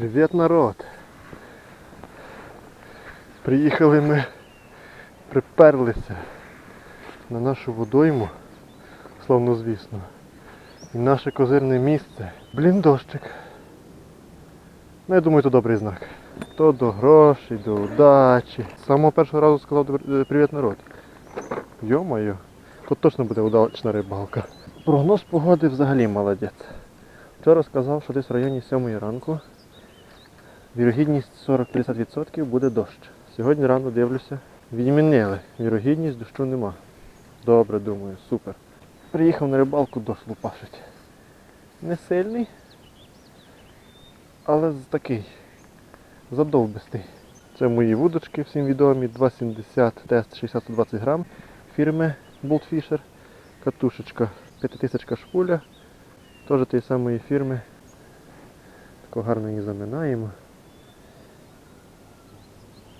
Привіт, народ! Приїхали ми, приперлися на нашу водойму, словно звісно. І наше козирне місце. Блін, дощик. Ну, я думаю, то добрий знак. То до грошей, до удачі. З самого першого разу сказав е, привіт, народ. Йо-моє, тут точно буде удачна рибалка. Прогноз погоди взагалі молодець. Вчора сказав, що десь в районі 7 ранку вірогідність 40-50% буде дощ. Сьогодні рано дивлюся, відмінили. Вірогідність дощу нема. Добре, думаю, супер. Приїхав на рибалку, дощ лупашить. Не сильний, але такий задовбистий. Це мої вудочки всім відомі, 2,70 тест 60-20 грам фірми Boltfisher. Катушечка 5000 шпуля. Теж тієї самої фірми. Тако гарно її заминаємо.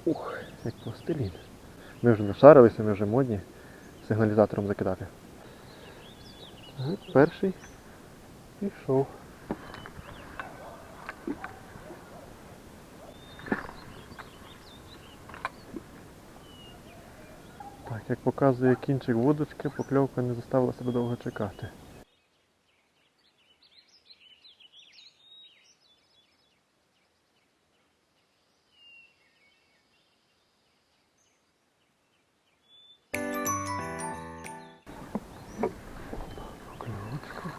Ух, як пластилін. Ми вже нашарилися, ми вже модні сигналізатором закидати. Перший пішов. Так, як показує кінчик вудочки, покльовка не заставила себе довго чекати. Покльовочка.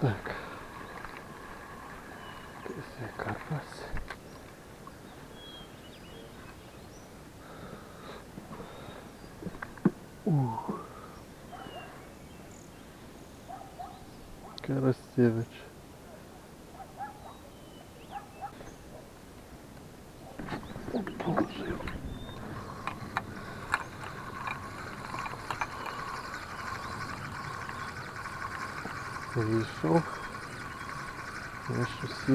Так. Якийсь є карась. Ух. Карасевич. О, Боже. Вийшов. Я щось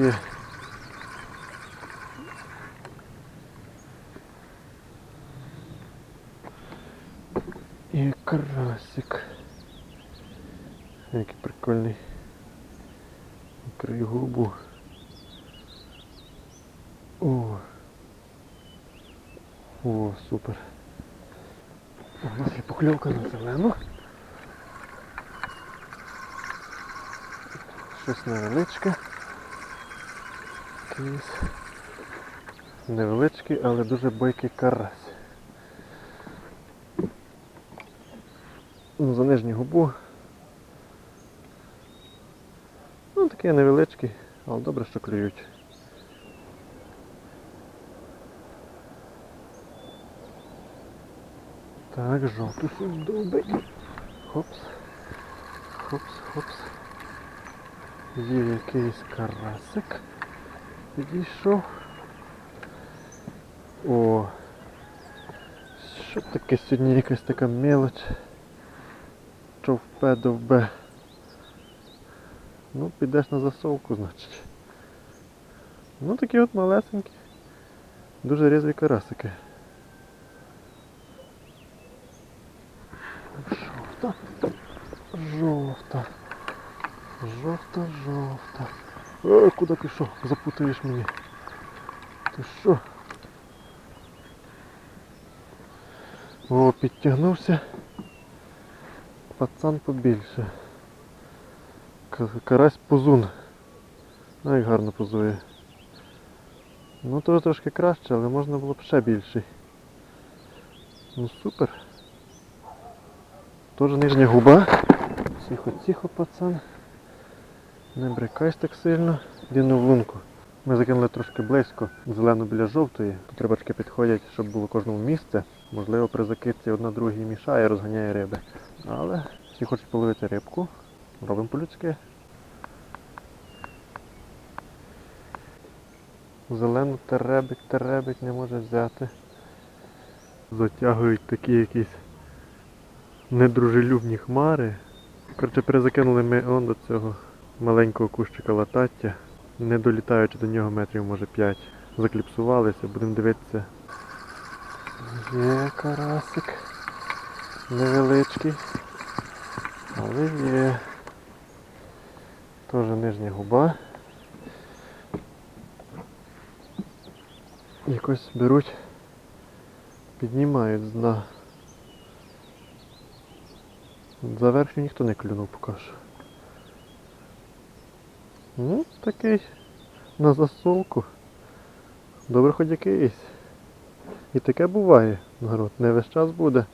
І карасик. Який прикольний. Крий губу. О. О, супер. У нас є покльовка на зелену. Щось невеличке. Невеличкий, але дуже бойкий карась. Ну, за нижню губу. Ну, такі невеличкі, але добре, що клюють. Так, жовту довбить. Хопс. Хопс, хопс. Є якийсь карасик. Підійшов. О. Що таке сьогодні якась така мелоч? Човпе довбе. Ну, підеш на засовку, значить. Ну такі от малесенькі. Дуже різві карасики. Жовта. Жовта. Жовта, жовта. О, куди пішов? Запутаєш мені. Ти що? О, підтягнувся. Пацан побільше. Карась позун. Ай, гарно позує. Ну то трошки краще, але можна було б ще більший. Ну супер. Тоже нижня губа. Тихо, тихо, пацан. Не брикайся так сильно. Діну в лунку. Ми закинули трошки близько, зелену біля жовтої. Тут рибачки підходять, щоб було кожному місце. Можливо, при закидці одна другій мішає, розганяє риби. Але всі хочуть половити рибку. Робимо по-людськи. Зелену теребить, теребить, не може взяти. Затягують такі якісь недружелюбні хмари. Коротше, перезакинули ми он до цього маленького кущика латаття, не долітаючи до нього метрів, може 5. Закліпсувалися, будемо дивитися. Є карасик. Невеличкий. Але є. Теж нижня губа. Якось беруть, піднімають з дна. За верхню ніхто не клюнув поки що. Ну, такий на засолку. Добре хоч якийсь. І таке буває, народ, не весь час буде.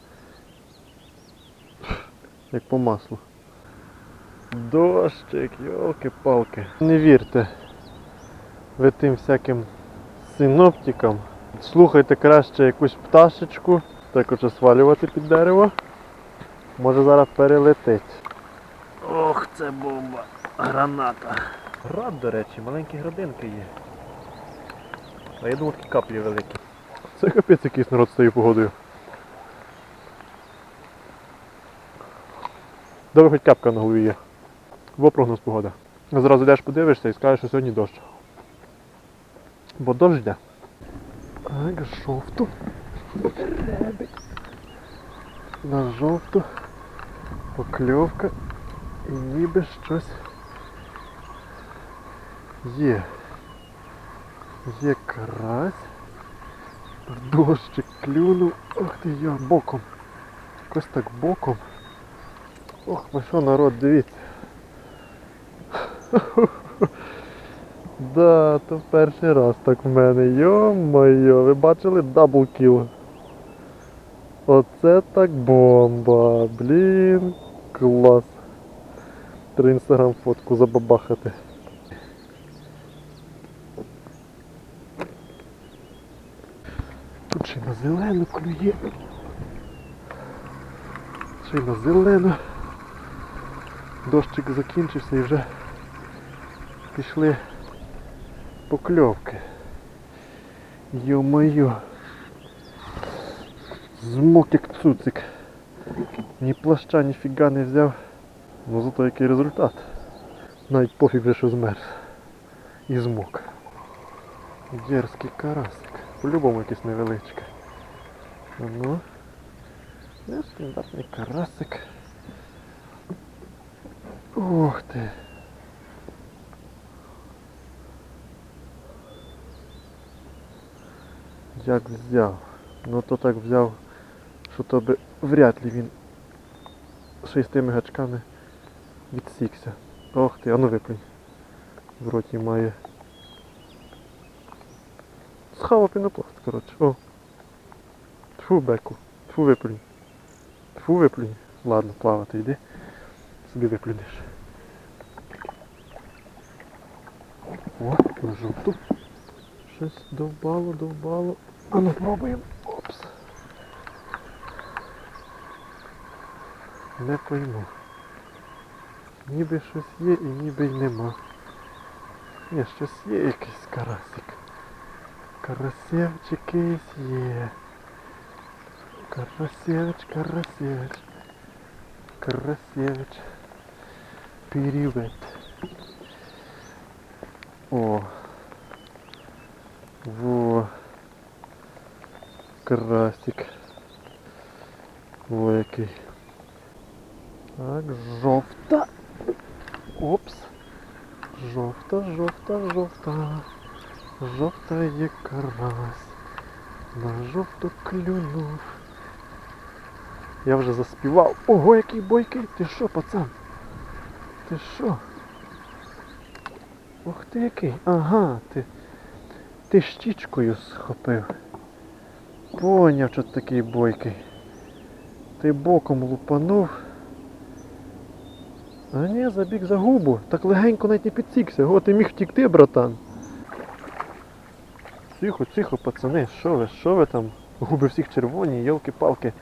Як по маслу. Дощик, йолки-палки. Не вірте ви тим всяким синоптикам. Слухайте краще якусь пташечку, так хоче свалювати під дерево. Може зараз перелетить. Ох, це бомба. Граната. Град, до речі, маленькі градинки є. А я думав, такі каплі великі. Це капець якийсь народ з цією погодою. Добре, хоч капка на голові є. Во прогноз погода. Зразу йдеш подивишся і скажеш, що сьогодні дощ. Бо дощ йде. Так, жовту. На жовту. Покльовка. І ніби щось є. Є карась. Дощик клюнув. Ох ти я боком. Якось так боком. Ох, ви що народ, дивіться. Да, то перший раз так в мене. Йо-моє, ви бачили дабл кіл. Оце так бомба. Блін, клас. Три інстаграм фотку забабахати. Тут ще на зелену клює. Ще на зелену. Дощик закінчився і вже пішли покльовки. Йо-моє. Змок як цуцик. Ні плаща, ні фіга не взяв. Ну зато який результат. Навіть пофіг вже що змерз. І змок. Дерзкий карасик. По-любому якийсь невеличкий. Ну. Стандартний карасик. Ух ти. Як взяв? Ну то так взяв, що то би вряд ли він й гачками відсікся. Ох ти, а ну виплюнь. В роті має. Схава пінопласт, коротше. О. Тфу, беку. Тфу виплюнь. Тфу виплюнь. Ладно, плавати йди. Собі виплюнеш. О, на жовту. Щось довбало, довбало. А ну пробуємо. Опс. Не пойму. Ніби щось є і ніби й нема. Ні, щось є якийсь карасик. Карасевич якийсь є. Карасевич, карасевич. Карасевич. Привет. О. Во. Красик. Во який. Так, жовта. Опс. Жовта, жовта, жовта. Жовта є карась. На жовту клюнув. Я вже заспівав. Ого, який бойкий! Ти що, пацан? Ти що? Ух ти який. Ага, ти. Ти щічкою схопив. Поняв, що ти такий бойкий. Ти боком лупанув. А ні, забіг за губу. Так легенько навіть не підсікся. О, ти міг втікти, братан. Тихо, тихо, пацани, що ви, що ви там? Губи всіх червоні, йолки-палки.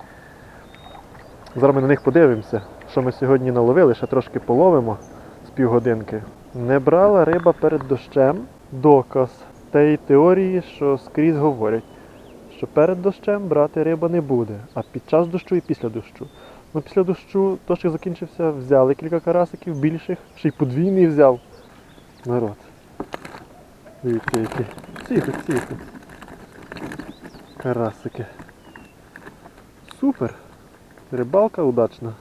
Зараз ми на них подивимося, що ми сьогодні наловили, ще трошки половимо з півгодинки. Не брала риба перед дощем доказ тієї теорії, що скрізь говорять, що перед дощем брати риба не буде, а під час дощу і після дощу. Ну після дощу дощик закінчився, взяли кілька карасиків більших, ще й подвійний взяв. Народ. Дивіться які. Тихо, тихо. Карасики. Супер. Рибалка удачна.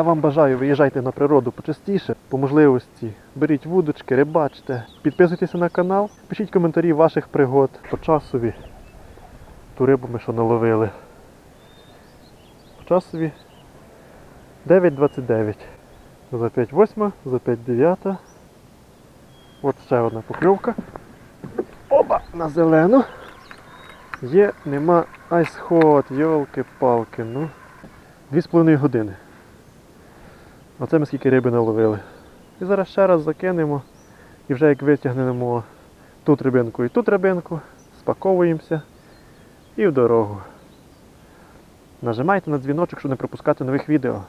А вам бажаю, виїжджайте на природу почастіше, по можливості. Беріть вудочки, рибачте, підписуйтеся на канал, пишіть коментарі ваших пригод по часові. Ту рибу ми що наловили. По часові 9.29. За 5.8, за 5.9. От ще одна покльовка. Оба! На зелену. Є, нема айсход, йолки-палки. Ну. Дві з половиною години. Оце ми скільки риби наловили. І зараз ще раз закинемо. І вже як витягнемо тут рибинку і тут рибинку, спаковуємося і в дорогу. Нажимайте на дзвіночок, щоб не пропускати нових відео.